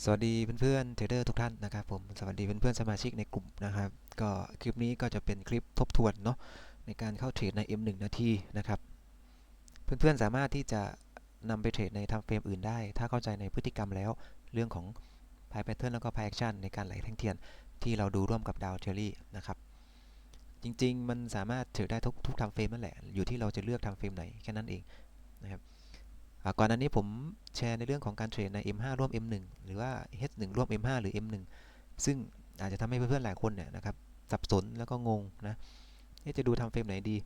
สวัสดีเพื่อนๆเทรดเดอร์ทุกท่านนะครับผมสวัสดีเพื่อนๆสมาชิกในกลุ่มนะครับ ก็คลิปนี้ก็จะเป็นคลิปทบทวนเนาะในการเข้าเทรดใน M1 นาทีนะครับ เพื่อนๆสามารถที่จะนำไปเทรดในทำเฟรมอื่นได้ ถ้าเข้าใจในพฤติกรรมแล้วเรื่องของ p ายแพทเทิร์นแล้วก็ p ายแอคชั่นในการไหลแท่งเทียน ที่เราดูร่วมกับดาวเทอรี่นะครับจริงๆ มันสามารถเทรดได้ทุกทุกทำเฟรมนั่นแหละอยู่ที่เราจะเลือกทำเฟรมไหนแค่นั้นเองนะครับ ก่อนอันนี้ผมแชร์ในเรื่องของการเทรดใน M5 ร่วม M1 หรือว่า H1 ร่วม M5 หรือ M1 ซึ่งอาจจะทำให้เพื่อนๆหลายคนเนี่ยนะครับสับสนแล้วก็งงนะจะดูทำเฟรมไหนดี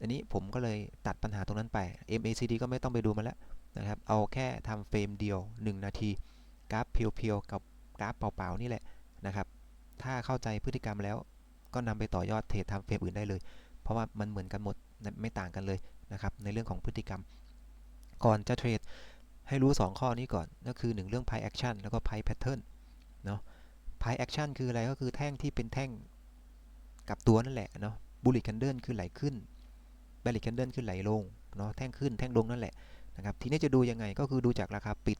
อันนี้ผมก็เลยตัดปัญหาตรงนั้นไป MACD ก็ไม่ต้องไปดูมันแล้วนะครับ เอาแค่ทำเฟรมเดียว 1 นาที กราฟเพียวๆกับกราฟเปล่าๆนี่แหละนะครับ ถ้าเข้าใจพฤติกรรมแล้ว ก็นำไปต่อยอดเทรดทำเฟรมอื่นได้เลย เพราะว่ามันเหมือนกันหมดไม่ต่างกันเลยนะครับในเรื่องของพฤติกรรม ก่อนจะเทรดให้รู้ 2 ข้อนี้ก่อนก็คือ 1 เรื่อง price action แล้วก็ price pattern เนาะ price action คืออะไรก็คือแท่งที่เป็นแท่งกับตัวนั่นแหละเนาะ bullish candle คือไหลขึ้น bearish candle คือไหลลงเนาะแท่งขึ้นแท่งลงนั่นแหละนะครับทีนี้จะดูยังไงก็คือดูจากราคาปิด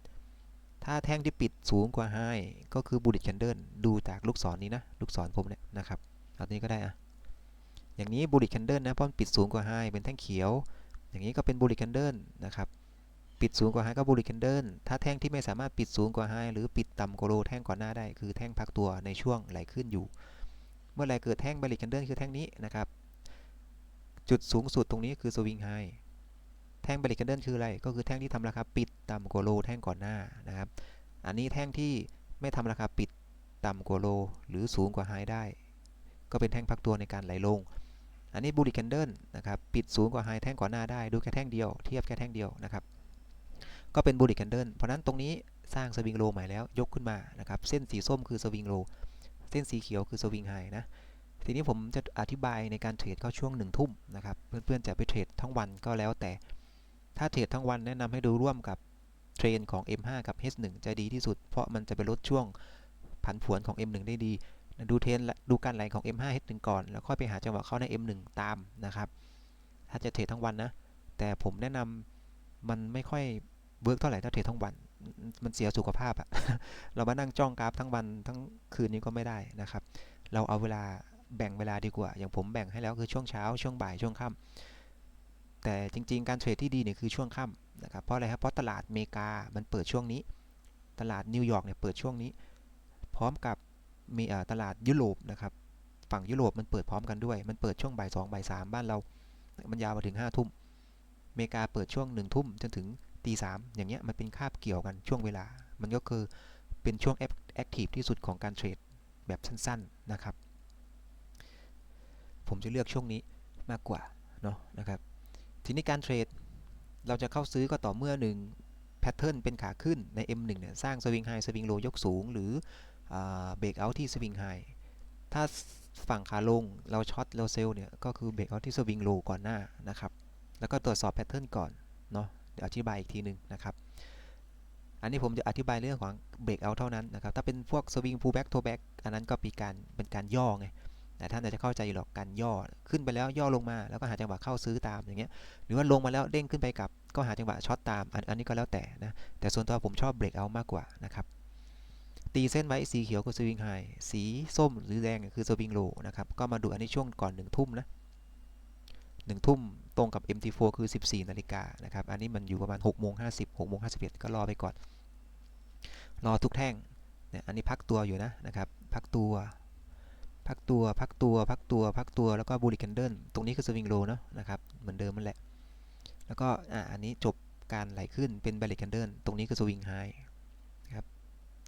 ถ้าแท่งที่ปิดสูงกว่า high ก็คือ bullish candle ดูจากลูกศรนนี้นะลูกศรผมเนี่ยนะครับเอานี้ก็ได้อะอย่างนี้ bullish candle นะเพราะมันปิดสูงกว่า high เป็นแท่งเขียว อย่างนี้ก็เป็น bullish candle นะครับ ปิดสูงกว่าไฮก็บูริคันเดิลถ้าแท่งที่ไม่สามารถปิดสูงกว่าไฮหรือปิดต่ำกว่าโลแท่งก่อนหน้าได้ คือแท่งพักตัวในช่วงไหลขึ้นอยู่ เมื่อไหรเกิดแท่งบูริคันเดิลคือแท่งนี้นะครับ จุดสูงสุดตรงนี้คือสวิงไฮแท่งบูริคันเดิลคืออะไร ก็คือแท่งที่ทำราคาปิดต่ำกว่าโลแท่งก่อนหน้านะครับ อันนี้แท่งที่ไม่ทำราคาปิดต่ำกว่าโลหรือสูงกว่าไฮได้ ก็เป็นแท่งพักตัวในการไหลลงอันนี้บูริคันเดิลนะครับ ปิดสูงกว่าไฮแท่งก่อนหน้าได้ ดูแค่แท่งเดียว เทียบแค่แท่งเดียวนะครับ ก็เป็นบูริคันเดิลเพราะนั้นตรงนี้สร้างสวิงโลใหม่แล้วยกขึ้นมานะครับ เส้นสีส้มคือสวิงโลเส้นสีเขียวคือสวิงไฮนะ ทีนี้ผมจะอธิบายในการเทรดเข้าช่วงหนึ่งทุ่มนะครับ เพื่อนๆจะไปเทรดทั้งวันก็แล้วแต่ ถ้าเทรดทั้งวันแนะนำให้ดูร่วมกับเทรนของ M5 กับ H1 จะดีที่สุด เพราะมันจะไปลดช่วงผันผวนของ M1 ได้ดี ดูเทรนดูการไหลของ M5 H1 ก่อน แล้วค่อยไปหาจังหวะเข้าใน M1 ตามนะครับ ถ้าจะเทรดทั้งวันนะ แต่ผมแนะนำมันไม่ค่อย เวิร์กเท่าไหร่ถ้าเทรดทั้งวัน มันเสียสุขภาพอะเรามานั่งจ้องกราฟทั้งวันทั้งคืนนี้ก็ไม่ได้นะครับ เราเอาเวลาแบ่งเวลาดีกว่า อย่างผมแบ่งให้แล้วคือช่วงเช้า ช่วงบ่าย ช่วงค่ำแต่จริง ๆ การเทรดที่ดีเนี่ยคือช่วงค่ำนะครับ เพราะอะไรครับ เพราะตลาดอเมริกา มันเปิดช่วงนี้ ตลาดนิวยอร์กเนี่ยเปิดช่วงนี้ พร้อมกับมีตลาดยุโรปนะครับ ฝั่งยุโรปมันเปิดพร้อมกันด้วย มันเปิดช่วงบ่ายสองบ่ายสามบ้านเรา มันยาวมาถึงห้าทุ่มอเมริกาเปิดช่วงหนึ่งทุ่มจนถึง ตีสามอย่างเงี้ยมันเป็นคาบเกี่ยวกันช่วงเวลา มันก็คือเป็นช่วงแอคทีฟที่สุดของการเทรดแบบสั้นๆนะครับ ผมจะเลือกช่วงนี้มากกว่าเนาะนะครับ ทีนี้การเทรดเราจะเข้าซื้อก็ต่อเมื่อหนึ่งแพทเทิร์นเป็นขาขึ้นใน M1 เนี่ยสร้างสวิงไฮสวิงโลยกสูง หรือเบรกเอาที่สวิงไฮถ้าฝั่งขาลงเราช็อตเราเซลเนี่ยก็คือเบรกเอาที่สวิงโลก่อนหน้านะครับ แล้วก็ตรวจสอบแพทเทิร์นก่อนเนาะ เดี๋ยวอธิบายอีกทีหนึ่งนะครับ อันนี้ผมจะอธิบายเรื่องของเบรกเอาเท่านั้นนะครับ ถ้าเป็นพวกสวิงพูลแบ็กโทแบ็กอันนั้นก็เป็นการเป็นการย่อไงแต่ท่านอาจจะเข้าใจหรอกการย่อขึ้นไปแล้วย่อลงมาแล้วก็หาจังหวะเข้าซื้อตามอย่างเงี้ยหรือว่าลงมาแล้วเด้งขึ้นไปกับก็หาจังหวะช็อตตามอันนี้ก็แล้วแต่นะแต่ส่วนตัวผมชอบเบรกเอามากกว่านะครับตีเส้นไว้สีเขียวคือสวิงไฮสีส้มหรือแดงคือสวิงโลนะครับก็มาดูอันนี้ช่วงก่อนหนึ่งทุ่มนะ หนึ่งทุ่มตรงกับ MT4 คือ 14 นาฬิกานะครับ อันนี้มันอยู่ประมาณ6โมง50 6โมง51 ก็รอไปก่อน รอทุกแท่งเนี่ยอันนี้พักตัวอยู่นะนะครับ พักตัว พักตัว พักตัว พักตัว พักตัว แล้วก็บูริกันเดิลตรงนี้คือสวิงโลเนาะนะครับ เหมือนเดิมมันแหละ แล้วก็อ่าอันนี้จบการไหลขึ้นเป็นบริกันเดิลตรงนี้คือสวิงไฮครับ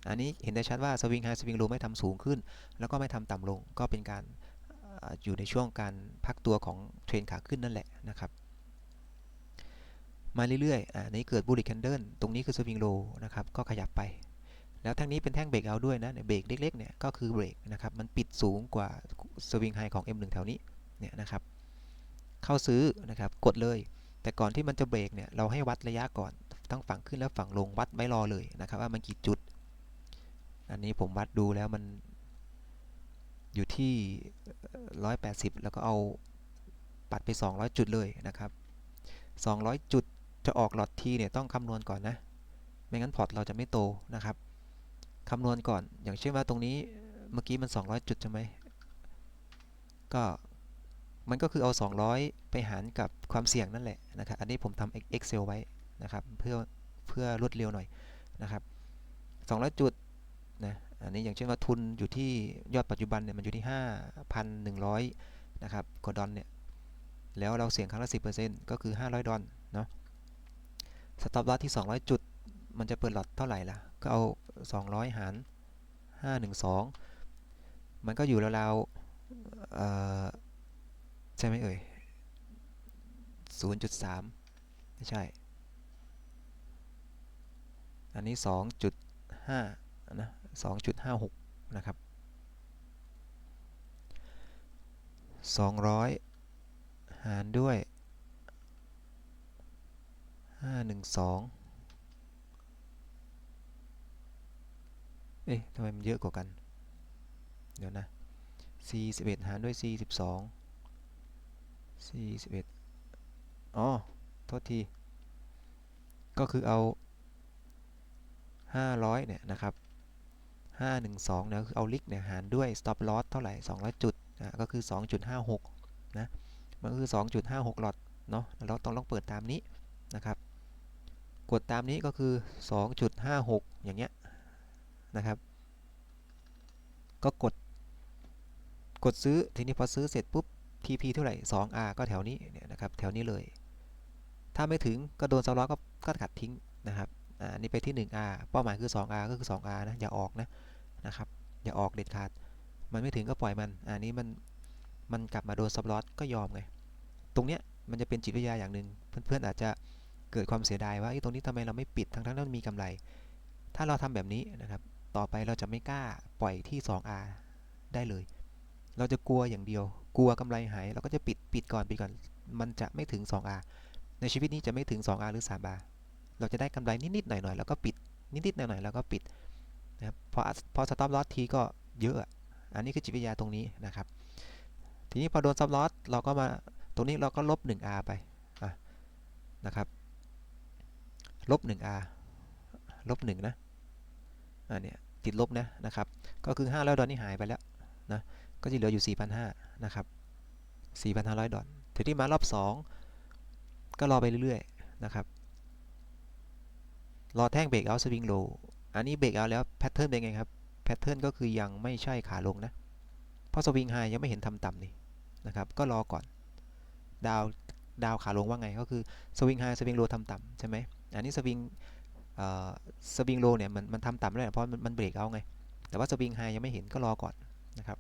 อันนี้เห็นได้ชัดว่าสวิงไฮสวิงโลไม่ทำสูงขึ้น แล้วก็ไม่ทำต่ำลง ก็เป็นการ อยู่ในช่วงการพักตัวของเทรนขาขึ้นนั่นแหละนะครับ มาเรื่อยๆอ่านี้เกิดบูริคันเดิลตรงนี้คือสวิงโลนะครับ ก็ขยับไป แล้วทั้งนี้เป็นแท่งเบรกเอาด้วยนะเบรกเล็กๆเนี่ยก็คือเบรกนะครับ มันปิดสูงกว่าสวิงไฮของ M1 แถวนี้เนี่ยนะครับ เข้าซื้อนะครับ กดเลย แต่ก่อนที่มันจะเบรกเนี่ย เราให้วัดระยะก่อน ทั้งฝั่งขึ้นและฝั่งลงวัดไม่รอเลยนะครับ ว่ามันกี่จุด อันนี้ผมวัดดูแล้วมัน อยู่ที่ 180 แล้วก็เอาปัดไป 200 จุดเลยนะครับ 200 จุดจะออกหลอดทีเนี่ยต้องคำนวณก่อนนะ ไม่งั้นพอร์ตเราจะไม่โตนะครับคำนวณก่อน อย่างเช่นว่าตรงนี้เมื่อกี้มัน 200 จุดใช่ไหมก็มันก็คือเอา 200 ไปหารกับความเสี่ยงนั่นแหละนะครับ อันนี้ผมทำ Excel ไว้นะครับ เพื่อเพื่อรวดเร็วหน่อยนะครับ 200 จุด อันนี้อย่างเช่นว่าทุนอยู่ที่ยอดปัจจุบันเนี่ยมันอยู่ที่ 5,100 นะครับกว่าดอลเนี่ย แล้วเราเสี่ยงครั้งละ 10%ก็คือ 500 ดอลเนาะ สต็อปลอสที่ 200 จุด มันจะเปิดหลอดเท่าไหร่ล่ะ ก็เอา 200 หาร 512 มันก็อยู่ราวๆใช่ไหมเอ่ย 0.3 ไม่ใช่ อันนี้ 2.5 นะ 2.56 นะครับ 200 หารด้วย 512 เอ๊ะทำไมมันเยอะกว่ากัน เดี๋ยวนะ 41 หารด้วย 42 41 อ๋อ โทษที ก็คือเอา 500 เนี่ยนะครับ 512เนี่ยคือเอาลิกเนี่ยหารด้วย stop loss เท่าไหร่ 200 จุดอะก็คือ 2.56 นะ มันคือ 2.56 หลอดเนาะเราต้องลองเปิดตามนี้นะครับ กดตามนี้ก็คือ 2.56 อย่างเงี้ยนะครับ ก็กด กดซื้อ ทีนี้พอซื้อเสร็จปุ๊บ TP เท่าไหร่ 2R ก็แถวนี้เนี่ยนะครับ แถวนี้เลย ถ้าไม่ถึงก็โดนสล็อตก็ก็ขัดทิ้งนะครับ อ่า นี่ไปที่ 1R เป้าหมายคือ 2R ก็คือ 2R นะ อย่าออกนะ นะครับอย่าออกเด็ดขาด มันไม่ถึงก็ปล่อยมัน อันนี้มันมันกลับมาโดนซับลอตก็ยอมไง ตรงเนี้ยมันจะเป็นจิตวิทยาอย่างหนึ่งเพื่อนๆอาจจะเกิดความเสียดายว่าไอ้ตรงนี้ทำไมเราไม่ปิดทั้งทั้งนั้นมีกำไร ถ้าเราทำแบบนี้นะครับ ต่อไปเราจะไม่กล้าปล่อยที่ 2R ได้เลย เราจะกลัวอย่างเดียว กลัวกำไรหายเราก็จะปิดปิดก่อนปิดก่อน มันจะไม่ถึง 2R ในชีวิตนี้จะไม่ถึง 2R หรือ 3R เราจะได้กำไรนิดๆหน่อยๆแล้วก็ปิดนิดๆหน่อยๆแล้วก็ปิด นะครับพอพอสต็อปลอสทีก็เยอะอันนี้คือจิตวิทยาตรงนี้นะครับ ทีนี้พอโดนซับลอสเราก็มาตรงนี้เราก็ลบ 1R ไปะนะครับลบ 1R ลบ1นะอันเนี้ยติดลบนะนะครับก็คือ 500 ดอลนี่หายไปแล้วนะก็จะเหลืออยู่ 4,500นะครับ4,500 ดอลทีนี้มารอบ 2 ก็รอไปเรื่อยๆนะครับรอแท่งเบรกเอาสวิงโล อันนี้เบรกเอาแล้วแพทเทิร์นเป็นไงครับแพทเทิร์นก็คือยังไม่ใช่ขาลงนะ เพราะสวิงไฮยังไม่เห็นทำต่ำนี่นะครับก็รอก่อน ดาวดาวขาลงว่าไงก็คือสวิงไฮสวิงโลทำต่ำใช่ไหมอันนี้สวิงสวิงโลเนี่ยมันมันทำต่ำแล้วเพราะมันมันเบรกเอาไง แต่ว่าสวิงไฮยังไม่เห็นก็รอก่อนนะครับ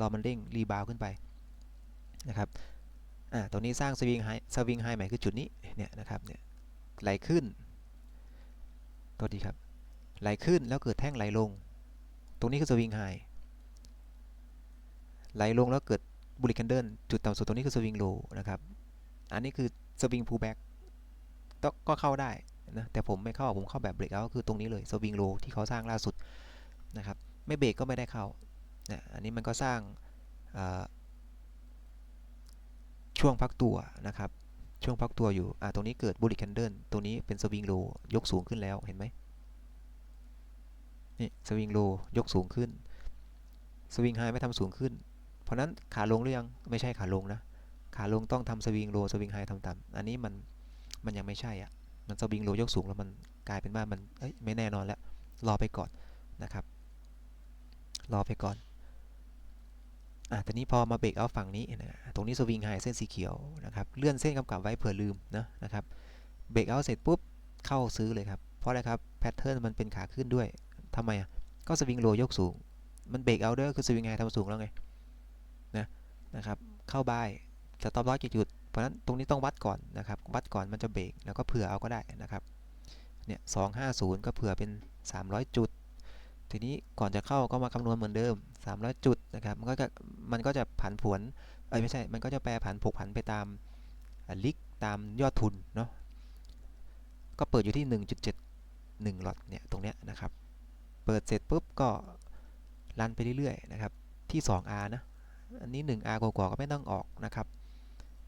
รอมันเร่งรีบาวขึ้นไปนะครับอ่าตรงนี้สร้างสวิงไฮสวิงไฮใหม่คือจุดนี้เนี่ยนะครับเนี่ยไหลขึ้นตัวดีครับ ไหลขึ้นแล้วเกิดแท่งไหลลง ตรงนี้คือสวิงไฮไหลลงแล้วเกิดบุลิกันเดิลจุดต่ำสุดตรงนี้คือสวิงโลนะครับ อันนี้คือสวิงพูแบ็กก็เข้าได้นะแต่ผมไม่เข้าผมเข้าแบบเบรกเอาคือตรงนี้เลยสวิงโลที่เขาสร้างล่าสุดนะครับ ไม่เบรกก็ไม่ได้เข้านะอันนี้มันก็สร้างช่วงพักตัวนะครับ ช่วงพักตัวอยู่อ่าตรงนี้เกิดบุลิกันเดิลตรงนี้เป็นสวิงโลยกสูงขึ้นแล้วเห็นไหม นี่สวิงโลยกสูงขึ้น สวิงไฮไม่ทำสูงขึ้น เพราะนั้นขาลงหรือยังไม่ใช่ขาลงนะ ขาลงต้องทำสวิงโลสวิงไฮทำต่ำอันนี้มันมันยังไม่ใช่อะ มันสวิงโลยกสูงแล้วมันกลายเป็นว่ามันไม่แน่นอนแล้วรอไปก่อนนะครับ รอไปก่อนอะตอนนี้พอมาเบรกเอาฝั่งนี้นะตรงนี้สวิงไฮเส้นสีเขียวนะครับ เลื่อนเส้นกำกับไว้เผื่อลืมนะนะครับ เบรกเอาเสร็จปุ๊บเข้าซื้อเลยครับ เพราะอะไรครับ แพทเทิร์นมันเป็นขาขึ้นด้วย ทำไมอะก็สวิงโลยกสูง มันเบรกเอาด้วยคือสวิงไฮทำสูงแล้วไงนะนะครับเข้าบายสต็อปลอสกี่จุดเพราะนั้นตรงนี้ต้องวัดก่อนนะครับวัดก่อนมันจะเบรกแล้วก็เผื่อเอาก็ได้นะครับเนี่ยสองห้าศูนย์ก็เผื่อเป็น 300 จุด ทีนี้ก่อนจะเข้าก็มาคำนวณเหมือนเดิม 300 จุดนะครับมันก็จะมันก็จะผันผวนเอ้ยไม่ใช่มันก็จะแปรผันผกผันไปตามลิกตามยอดทุนเนาะก็เปิดอยู่ที่ 1.71หลอดเนี่ยตรงเนี้ยนะครับ เปิดเสร็จปุ๊บก็รันไปเรื่อยๆนะครับที่ 2R นะอันนี้ 1R กว่าๆก็ไม่ต้องออกนะครับ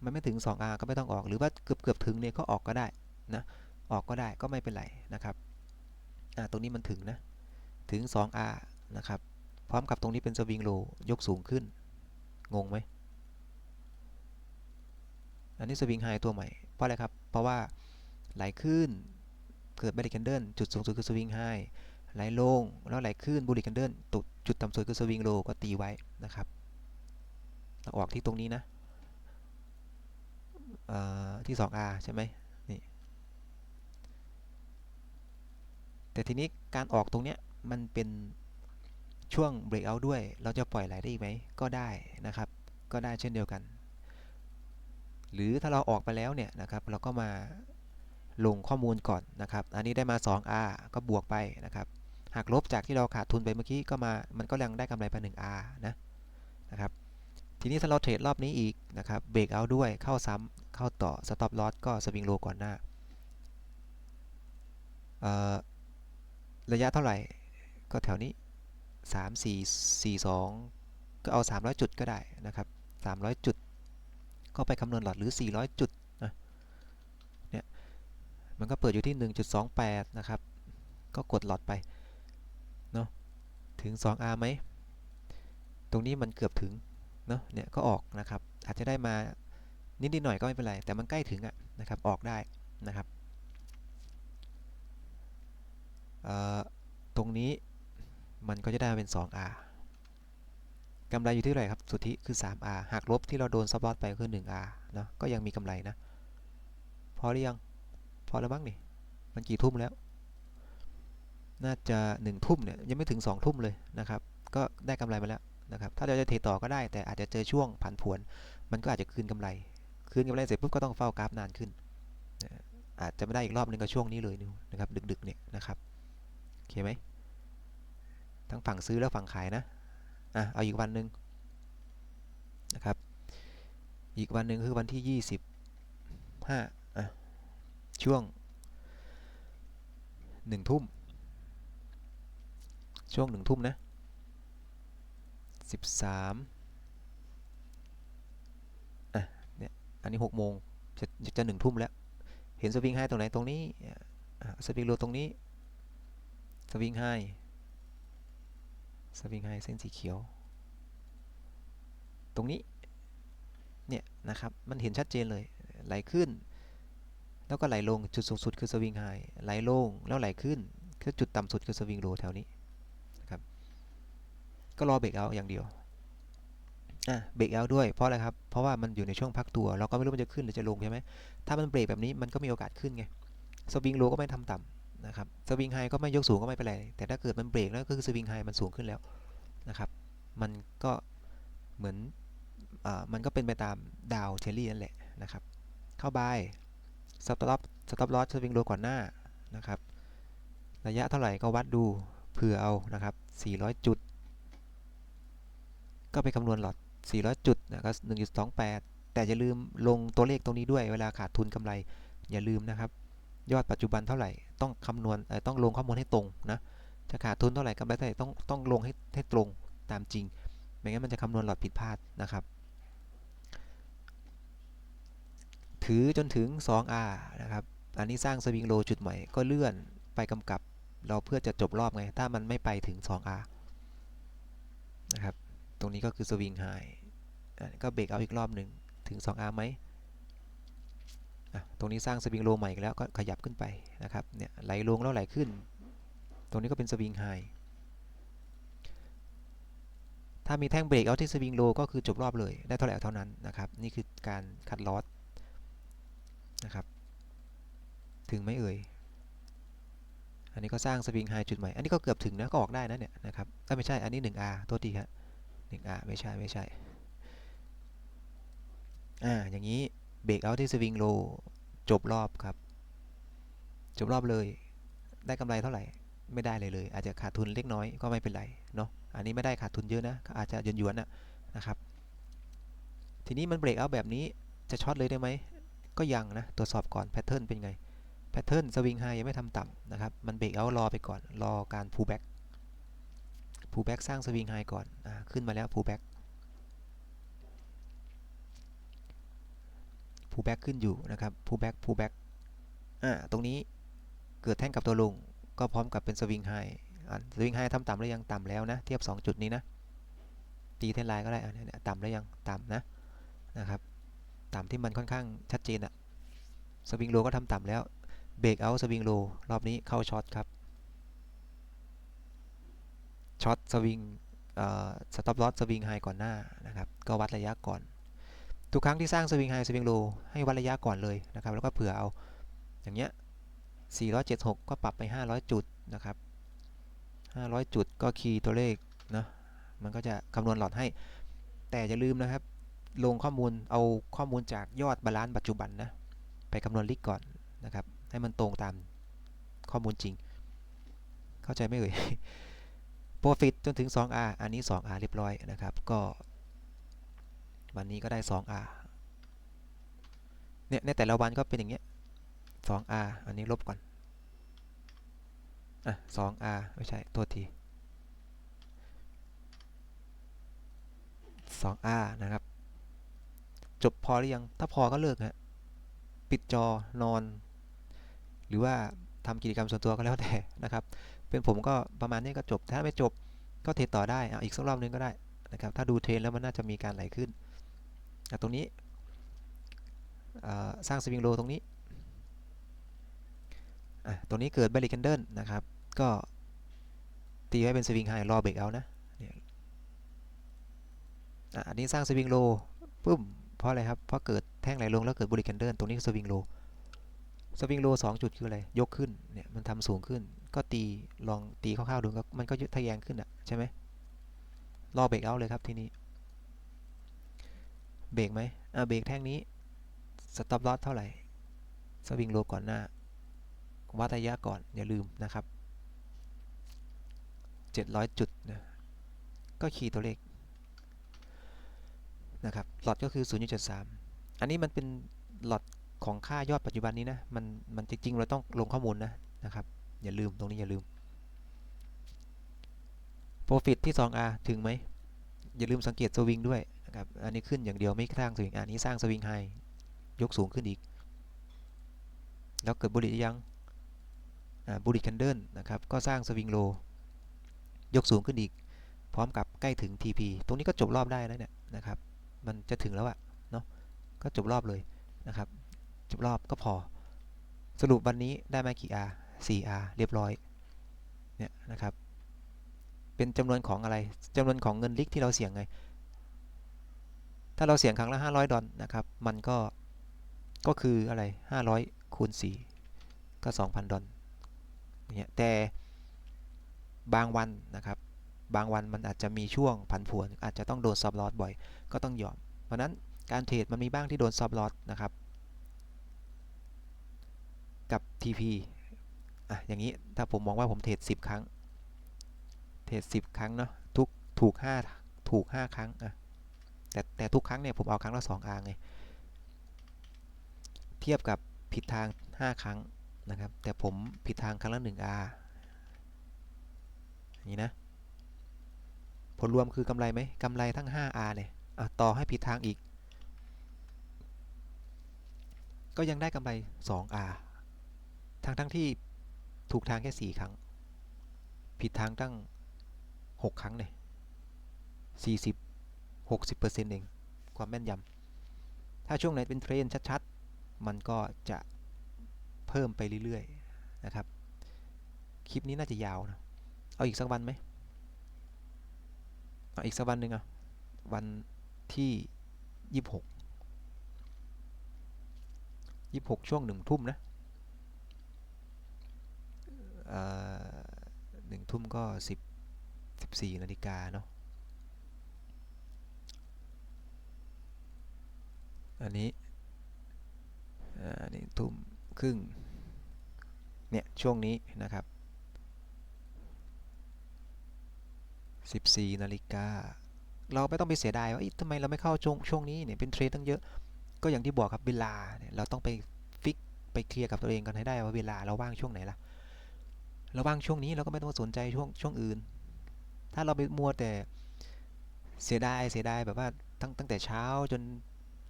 มันไม่ถึง 2R ก็ไม่ต้องออก หรือว่าเกือบเกือบถึงเนี่ยก็ออกก็ได้นะออกก็ได้ก็ไม่เป็นไรนะครับอ่าตรงนี้มันถึงนะถึง 2R นะครับพร้อมกับตรงนี้เป็นสวิงโลยกสูงขึ้น งงไหมอันนี้สวิงไฮตัวใหม่เพราะอะไรครับเพราะว่าไหลขึ้นเกิดบริกันเดิลจุดสูงสุดคือสวิงไฮ ไหลลงแล้วไหลขึ้นบุริกันเดิลตุดจุดต่ำสุดคือสวิงโลก็ตีไว้นะครับเราออกที่ตรงนี้นะเอ่อที่ 2R ใช่ไหมนี่แต่ทีนี้การออกตรงเนี้ยมันเป็นช่วง breakout ด้วย เราจะปล่อยไหลได้อีกไหมก็ได้นะครับ ก็ได้เช่นเดียวกัน หรือถ้าเราออกไปแล้วเนี่ยนะครับเราก็มาลงข้อมูลก่อนนะครับ อันนี้ได้มา 2R ก็บวกไปนะครับ หากลบจากที่เราขาดทุนไปเมื่อกี้ก็มา มันก็ยังได้กำไรไป 1R นะนะครับ ทีนี้ถ้าเราเทรดรอบนี้อีกนะครับเบรกเอาด้วยเข้าซ้ำเข้าต่อ stop loss ก็สวิงโลก่อนหน้าเอ่อระยะเท่าไหร่ก็แถวนี้ 3 4 4 2 ก็เอา 300 จุดก็ได้นะครับ 300 จุด ก็ไปคำนวณหลอดหรือ 400 จุดนะเนี่ยมันก็เปิดอยู่ที่ 1.28 นะครับ ก็กดหลอดไป เนาะถึง 2R ไหม ตรงนี้มันเกือบถึงเนาะเนี่ยก็ออกนะครับ อาจจะได้มานิดๆหน่อยก็ไม่เป็นไร แต่มันใกล้ถึงอะนะครับออกได้นะครับตรงนี้มันก็จะได้เป็น 2R กำไรอยู่ที่เท่าไหร่ครับสุทธิคือ 3R หากลบที่เราโดนซับลอตไปคือ 1R เนาะก็ยังมีกำไรนะ พอหรือยัง พอแล้วบ้างนี่ มันกี่ทุ่มแล้ว น่าจะ1ทุ่มเนี่ยยังไม่ถึง2ทุ่มเลยนะครับก็ได้กำไรมาแล้วนะครับถ้าเราจะเทต่อก็ได้แต่อาจจะเจอช่วงผันผวน มันก็อาจจะคืนกำไร คืนกำไรเสร็จปุ๊บก็ต้องเฝ้ากราฟนานขึ้น อาจจะไม่ได้อีกรอบนึงก็ช่วงนี้เลยนะครับดึกๆเนี่ยนะครับโอเคไหมทั้งฝั่งซื้อและฝั่งขายนะอะเอาอีกวันหนึ่งนะครับอีกวันหนึ่งคือวันที่ 25อะช่วง1ทุ่ม ช่วง1ทุ่มนะ13อะเนี่ยอันนี้6โมงจะจะ1ทุ่มแล้ว เห็นสวิงไฮตรงไหนตรงนี้สวิงโลตรงนี้สวิงไฮสวิงไฮเส้นสีเขียว ตรงนี้เนี่ยนะครับมันเห็นชัดเจนเลยไหลขึ้น แล้วก็ไหลลงจุดสูงสุดคือสวิงไฮไหลลงแล้วไหลขึ้นคือจุดต่ำสุดคือสวิงโลแถวนี้ ก็รอเบรกเอาอย่างเดียวอะเบรกเอาด้วยเพราะอะไรครับ เพราะว่ามันอยู่ในช่วงพักตัว เราก็ไม่รู้มันจะขึ้นหรือจะลงใช่ไหมถ้ามันเบรกแบบนี้มันก็มีโอกาสขึ้นไงสวิงโลก็ไม่ทำต่ำนะครับสวิงไฮก็ไม่ยกสูงก็ไม่เป็นไร แต่ถ้าเกิดมันเบรกแล้วก็คือสวิงไฮมันสูงขึ้นแล้วนะครับ มันก็เหมือนอมันก็เป็นไปตามดาวเทลลี่นั่นแหละนะครับ เข้าบายสต็อปสต็อปลอสสวิงโลก่อนหน้านะครับ ระยะเท่าไหร่ก็วัดดูเผื่อเอานะครับ 400 จุด ก็ไปคำนวณหลอด 400 จุดนะครับ1.28 แต่อย่าลืมลงตัวเลขตรงนี้ด้วยเวลาขาดทุนกำไรอย่าลืมนะครับ ยอดปัจจุบันเท่าไหร่ต้องคำนวณต้องลงข้อมูลให้ตรงนะจะขาดทุนเท่าไหร่กำไรเท่าไหร่ต้องต้องลงให้ให้ตรงตามจริง ไม่งั้นมันจะคำนวณหลอดผิดพลาดนะครับ ถือจนถึง 2R นะครับอันนี้สร้างสวิงโลจุดใหม่ก็เลื่อนไปกำกับ เราเพื่อจะจบรอบไง ถ้ามันไม่ไปถึง 2R นะครับ ตรงนี้ก็คือสวิงไฮก็เบรกเอาอีกรอบหนึ่งถึง 2R ไหมตรงนี้สร้างสวิงโลใหม่แล้วก็ขยับขึ้นไปนะครับ เนี่ยไหลลงแล้วไหลขึ้น ตรงนี้ก็เป็นสวิงไฮ ถ้ามีแท่งเบรกเอาที่สวิงโลก็คือจบรอบเลย ได้เท่าไหร่เท่านั้นนะครับ นี่คือการคัดลอสนะครับ ถึงไม่เอ่ย อันนี้ก็สร้างสวิงไฮจุดใหม่ อันนี้ก็เกือบถึงนะ ก็ออกได้นะเนี่ยนะครับถ้าไม่ใช่ อันนี้ 1R ตัวทีครับ 1R ไม่ใช่ไม่ใช่อ่าอย่างนี้เบรกเอาที่สวิงโลจบรอบครับ จบรอบเลย ได้กำไรเท่าไหร่ไม่ได้เลยเลย อาจจะขาดทุนเล็กน้อยก็ไม่เป็นไรเนาะอันนี้ไม่ได้ขาดทุนเยอะนะอาจจะยวนๆนะนะครับ ทีนี้มันเบรกเอาแบบนี้จะช็อตเลยได้ไหมก็ยังนะตรวจสอบก่อนแพทเทิร์นเป็นไงแพทเทิร์นสวิงไฮยังไม่ทำต่ำนะครับมันเบรกเอารอไปก่อนรอการพูแบ็ก พูแบ็กสร้างสวิงไฮก่อนอขึ้นมาแล้วพูแบ็กพูแบ็กขึ้นอยู่นะครับพูแบ็กพูแบ็กอ่าตรงนี้เกิดแท่งกับตัวลง ก็พร้อมกับเป็นสวิงไฮสวิงไฮทำต่ำหรือยังต่ำแล้วนะ เทียบ 2 จุดนี้นะตีเทนไลน์ก็ได้อะเนี่ยต่ำหรือยังต่ำนะนะครับต่ำที่มันค่อนข้างชัดเจนอะสวิงโลก็ทำต่ำแล้วเบรกเอาสวิงโลรอบนี้เข้าช็อตครับ ช็อตสวิงสต็อปลอสสวิงไฮก่อนหน้านะครับก็วัดระยะก่อน ทุกครั้งที่สร้างสวิงไฮสวิงโลให้วัดระยะก่อนเลยนะครับแล้วก็เผื่อเอาอย่างเงี้ย476 ก็ปรับไป 500 จุดนะครับ 500 จุดก็คีย์ตัวเลขนะมันก็จะคำนวณหลอดให้ แต่อย่าลืมนะครับ ลงข้อมูลเอาข้อมูลจากยอดบาลานซ์ปัจจุบันนะไปคำนวณลิกก่อนนะครับ ให้มันตรงตามข้อมูลจริง เข้าใจไหมเอ่ย Profit จนถึง 2R อันนี้ 2R เรียบร้อยนะครับ ก็วันนี้ก็ได้ 2R เนี่ยในแต่ละวันก็เป็นอย่างเงี้ย 2R อันนี้ลบก่อน อะ 2R ไม่ใช่ ตัวที 2R นะครับ จบพอหรือยัง ถ้าพอก็เลิกฮะ ปิดจอนอน หรือว่าทำกิจกรรมส่วนตัวก็แล้วแต่นะครับ เป็นผมก็ประมาณนี้ก็จบ ถ้าไม่จบก็เทรดต่อได้เอาอีกสักรอบนึงก็ได้นะครับ ถ้าดูเทรนแล้วมันน่าจะมีการไหลขึ้น ตรงนี้สร้างสวิงโลตรงนี้ตรงนี้เกิดเบลลิกันเดิลนะครับ ก็ตีไว้เป็นสวิงไฮรอเบรกเอานะนี่อันนี้สร้างสวิงโลปุ๊บเพราะอะไรครับ เพราะเกิดแท่งไหลลงแล้วเกิดบริกันเดิลตรงนี้สวิงโลสวิงโลสองจุดคืออะไร ยกขึ้น เนี่ย มันทำสูงขึ้น ก็ตีลองตีคร่าวๆดูก็มันก็ทะแยงขึ้นอะใช่ไหมรอเบรกเอาเลยครับทีนี้ เบรกไหมอ่าเบรกแท่งนี้สต็อปลอสเท่าไหร่สวิงโลก่อนหน้าวัดระยะก่อนอย่าลืมนะครับ 700 จุดนะก็คีย์ตัวเลขนะครับหลอดก็คือ 0.73 อันนี้มันเป็นหลอดของค่ายอดปัจจุบันนี้นะ มันมันจริงๆเราต้องลงข้อมูลนะนะครับ อย่าลืมตรงนี้อย่าลืม Profit ที่ 2R ถึงไหม อย่าลืมสังเกตสวิงด้วยนะครับ อันนี้ขึ้นอย่างเดียวไม่สร้างสวิงอันนี้สร้างสวิงไฮยกสูงขึ้นอีก แล้วเกิดบุริยังบุริคันเดิลนะครับ ก็สร้างสวิงโล ยกสูงขึ้นอีก พร้อมกับใกล้ถึง TP ตรงนี้ก็จบรอบได้แล้วเนี่ยนะครับ มันจะถึงแล้วอะเนาะ ก็จบรอบเลยนะครับ จบรอบก็พอ สรุปวันนี้ได้มากี่ R 4R เรียบร้อยเนี่ยนะครับ เป็นจำนวนของอะไรจำนวนของเงินลิกที่เราเสี่ยงไง ถ้าเราเสี่ยงครั้งละ 500 ดอลนะครับ มันก็ก็คืออะไร 500 คูณ 4 ก็ 2,000 ดอลเนี่ยแต่บางวันนะครับ บางวันมันอาจจะมีช่วงผันผวน อาจจะต้องโดนซับลอสบ่อย ก็ต้องยอม เพราะนั้นการเทรดมันมีบ้างที่โดนซับลอสนะครับ กับ TP อะอย่างนี้ถ้าผมมองว่าผมเทรด10 ครั้ง เทรด10 ครั้งเนาะทุกถูก 5 ถูก 5 ครั้งอะแต่แต่ทุกครั้งเนี่ยผมเอาครั้งละ2 R ไงเทียบกับผิดทาง 5 ครั้งนะครับ แต่ผมผิดทางครั้งละ1 R อย่างนี้นะ ผลรวมคือกำไรไหมกำไรทั้ง 5R เนี่ยต่อให้ผิดทางอีก ก็ยังได้กำไร 2R ทั้งทั้งที่ ถูกทางแค่ 4 ครั้ง ผิดทางตั้ง 6 ครั้งเนี่ย40 60%เองความแม่นยำถ้าช่วงไหนเป็นเทรนชัดๆ มันก็จะเพิ่มไปเรื่อยๆ นะครับ คลิปนี้น่าจะยาวนะ เอาอีกสักวันไหมเอาอีกสักวันหนึ่งอะ วันที่ยี่หกยี่หกช่วงหนึ่งทุ่มนะ หนึ่งทุ่มก็สิบสิบสี่นาฬิกาเนาะอันนี้อันนี้ทุ่มครึ่งเนี่ยช่วงนี้นะครับ14นาฬิกาเราไม่ต้องไปเสียดายว่าทำไมเราไม่เข้าช่วงช่วงนี้เนี่ยเป็นเทรดตั้งเยอะก็อย่างที่บอกครับเวลาเนี่ยเราต้องไปฟิกไปเคลียร์กับตัวเองกันให้ได้ว่าเวลาเราว่างช่วงไหนล่ะ เราว่างช่วงนี้เราก็ไม่ต้องสนใจช่วงช่วงอื่น ถ้าเราไปมัวแต่เสียดายเสียดายแบบว่าตั้งตั้งแต่เช้าจน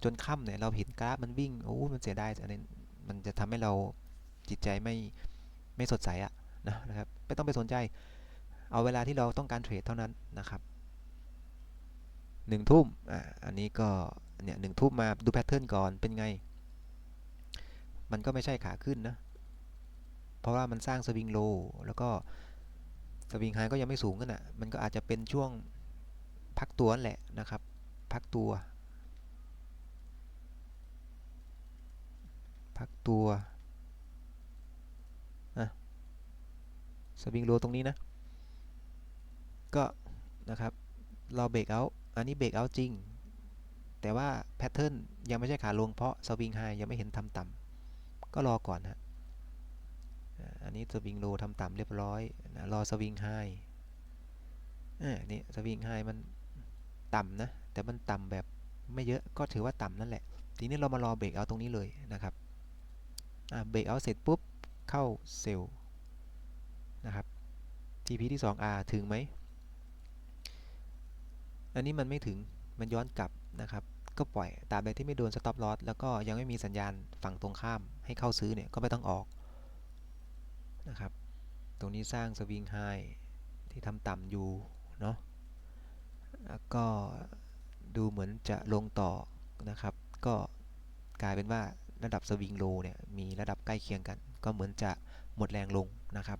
จนค่ำเนี่ยเราเห็นกราฟมันวิ่งโอ้มันเสียดายอันนี้มันจะทำให้เราจิตใจไม่ไม่สดใสอะนะนะครับไม่ต้องไปสนใจ เอาเวลาที่เราต้องการเทรดเท่านั้นนะครับหนึ่งทุ่มอ่าอันนี้ก็เนี่ยหนึ่งทุ่มมาดูแพทเทิร์นก่อนเป็นไง มันก็ไม่ใช่ขาขึ้นนะ เพราะว่ามันสร้างสวิงโลแล้วก็สวิงไฮก็ยังไม่สูงกันอะ มันก็อาจจะเป็นช่วงพักตัวนั่นแหละนะครับ พักตัว พักตัวอะสวิงโลตรงนี้นะ ก็นะครับรอเบรกเอา อันนี้เบรกเอาจริง แต่ว่าแพทเทิร์นยังไม่ใช่ขาลงเพราะสวิงไฮยังไม่เห็นทำต่ำก็รอก่อนฮะ อันนี้สวิงโลทำต่ำเรียบร้อยนะรอสวิงไฮอ่านี่สวิงไฮมันต่ำนะ แต่มันต่ำแบบไม่เยอะก็ถือว่าต่ำนั่นแหละ ทีนี้เรามารอเบรกเอาตรงนี้เลยนะครับอ่าเบรกเอาเสร็จปุ๊บเข้าเซลล์นะครับ TP ที่ 2R ถึงไหม อันนี้มันไม่ถึง มันย้อนกลับนะครับ ก็ปล่อย ตาบใดที่ไม่โดน stop loss แล้วก็ยังไม่มีสัญญาณฝั่งตรงข้ามให้เข้าซื้อเนี่ย ก็ไม่ต้องออก นะครับ ตรงนี้สร้างสวิงไฮที่ทำต่ำอยู่เนาะแล้วก็ดูเหมือนจะลงต่อนะครับ ก็กลายเป็นว่าระดับสวิงโลเนี่ยมีระดับใกล้เคียงกัน ก็เหมือนจะหมดแรงลงนะครับ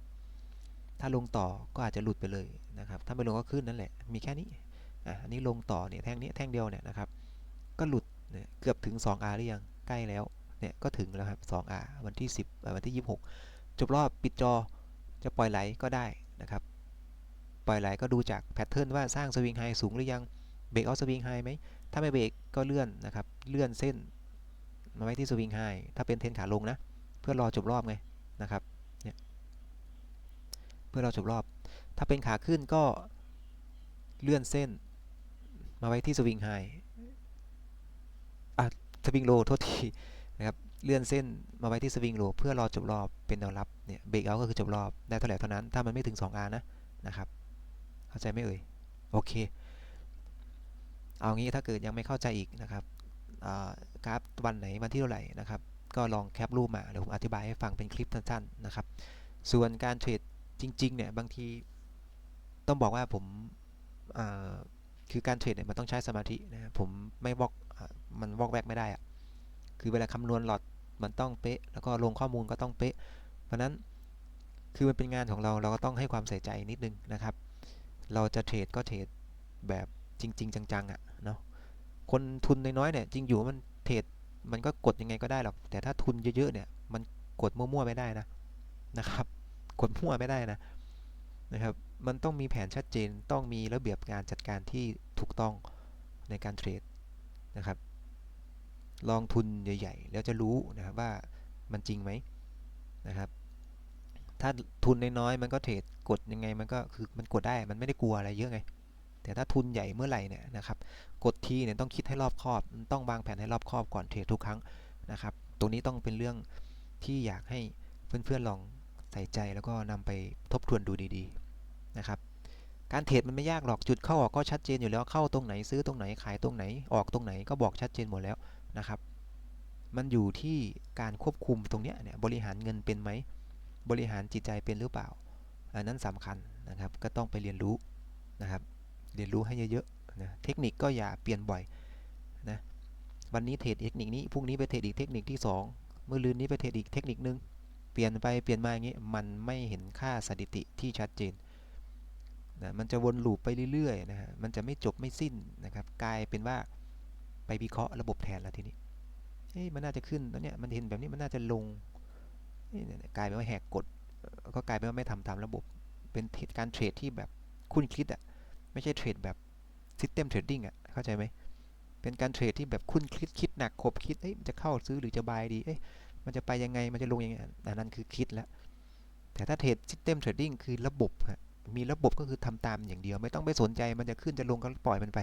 ถ้าลงต่อก็อาจจะหลุดไปเลยนะครับ ถ้าไม่ลงก็ขึ้นนั่นแหละ มีแค่นี้อะอันนี้ลงต่อเนี่ยแท่งนี้แท่งเดียวเนี่ยนะครับ ก็หลุดเนี่ยเกือบถึง 2R หรือยังใกล้แล้วเนี่ยก็ถึงแล้วครับ 2R วันที่ 10เอ่อวันที่ 26 จบรอบปิดจอจะปล่อยไหลก็ได้นะครับ ปล่อยไหลก็ดูจากแพทเทิร์นว่าสร้างสวิงไฮสูงหรือยังเบรกเอาสวิงไฮไหมถ้าไม่เบรกก็เลื่อนนะครับ เลื่อนเส้นมาไว้ที่สวิงไฮถ้าเป็นเทนขาลงนะ เพื่อรอจบรอบไงนะครับเนี่ยเพื่อรอจบรอบ ถ้าเป็นขาขึ้นก็เลื่อนเส้น มาไว้ที่สวิงไฮอะสวิงโลโทษทีนะครับ เลื่อนเส้นมาไว้ที่สวิงโลเพื่อรอจบรอบเป็นแนวรับเนี่ยเบรกเอาก็คือจบรอบได้เท่าไหร่เท่านั้นถ้ามันไม่ถึง 2R นะนะครับ เข้าใจไหมเอ่ยโอเค เอางี้ถ้าเกิดยังไม่เข้าใจอีกนะครับกราฟวันไหนวันที่เท่าไหร่นะครับ ก็ลองแคปรูปมาเดี๋ยวผมอธิบายให้ฟังเป็นคลิปสั้นๆนะครับ ส่วนการเทรดจริงๆเนี่ยบางทีต้องบอกว่าผมคือการเทรดเนี่ยมันต้องใช้สมาธินะผมไม่วอกมันวอกแวกไม่ได้อะ คือเวลาคำนวณหลอดมันต้องเป๊ะ แล้วก็ลงข้อมูลก็ต้องเป๊ะ เพราะนั้นคือมันเป็นงานของเราเราก็ต้องให้ความใส่ใจนิดนึงนะครับ เราจะเทรดก็เทรดแบบจริง ๆ จังๆอะ่ะเนาะคนทุนน้อยๆเนี่ยจริงอยู่มันเทรดมันก็กดยังไงก็ได้หรอกแต่ถ้าทุนเยอะๆเนี่ยมันกดมั่วๆไม่ได้นะนะครับ กดมั่วไม่ได้นะนะครับ มันต้องมีแผนชัดเจนต้องมีระเบียบการจัดการที่ถูกต้องในการเทรดนะครับ ลองทุนใหญ่ ๆ แล้วจะรู้นะครับว่ามันจริงไหมนะครับ ถ้าทุนน้อยๆมันก็เทรดกดยังไงมันก็คือมันกดได้มันไม่ได้กลัวอะไรเยอะไง แต่ถ้าทุนใหญ่เมื่อไหร่เนี่ยนะครับ กดทีเนี่ยต้องคิดให้รอบคอบ ต้องวางแผนให้รอบคอบก่อนเทรดทุกครั้งนะครับ ตรงนี้ต้องเป็นเรื่องที่อยากให้เพื่อนๆลองใส่ใจแล้วก็นำไปทบทวนดูดีๆนะครับการเทรดมันไม่ยากหรอกจุดเข้าออกก็ชัดเจนอยู่แล้วเข้าตรงไหนซื้อตรงไหนขายตรงไหนออกตรงไหนก็บอกชัดเจนหมดแล้ว นะครับ มันอยู่ที่การควบคุมตรงนี้เนี่ยบริหารเงินเป็นไหม บริหารจิตใจเป็นหรือเปล่า อันนั้นสำคัญนะครับ ก็ต้องไปเรียนรู้นะครับ เรียนรู้ให้เยอะๆนะเทคนิคก็อย่าเปลี่ยนบ่อยนะ วันนี้เทรดเทคนิคนี้ พรุ่งนี้ไปเทรดอีกเทคนิคที่ 2 เมื่อลืนนี้ไปเทรดอีกเทคนิคนึง เปลี่ยนไปเปลี่ยนมาอย่างนี้ มันไม่เห็นค่าสถิติที่ชัดเจนนะมันจะวนลูปไปเรื่อยๆนะฮะ มันจะไม่จบไม่สิ้นนะครับ กลายเป็นว่า ไปวิเคราะห์ระบบแทนแล้วทีนี้เฮ้ยมันน่าจะขึ้นแล้วเนี่ยมันเห็นแบบนี้มันน่าจะลงกลายเป็นว่าแหกกฎก็กลายเป็นว่าไม่ทำตามระบบ เป็นการเทรดที่แบบคุ้นคิดอะไม่ใช่เทรดแบบ System Trading อะเข้าใจไหมเป็นการเทรดที่แบบคุ้นคิดคิดหนักคบคิดเอ้ยมันจะเข้าซื้อหรือจะบายดีเอ้ยมันจะไปยังไงมันจะลงยังไงอันนั้นคือคิดแล้วแต่ถ้าเทรด System Trading คือระบบฮะมีระบบก็คือทำตามอย่างเดียว ไม่ต้องไปสนใจมันจะขึ้นจะลงก็ปล่อยมันไป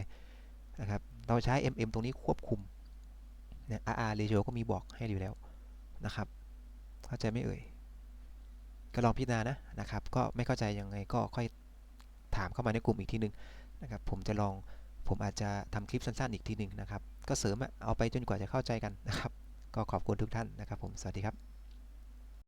นะครับ เราใช้ MM ตรงนี้ควบคุมนี่ย RR ratio ก็มีบอกให้อยู่แล้วนะครับ เข้าใจไม่เอ่ย ก็ลองพิจารณานะนะครับ ก็ไม่เข้าใจยังไงก็ค่อยถามเข้ามาในกลุ่มอีกทีหนึ่งนะครับ ผมจะลองผมอาจจะทำคลิปสั้นๆอีกทีหนึ่งนะครับ ก็เสริมเอาไปจนกว่าจะเข้าใจกันนะครับ ก็ขอบคุณทุกท่านนะครับผม สวัสดีครับ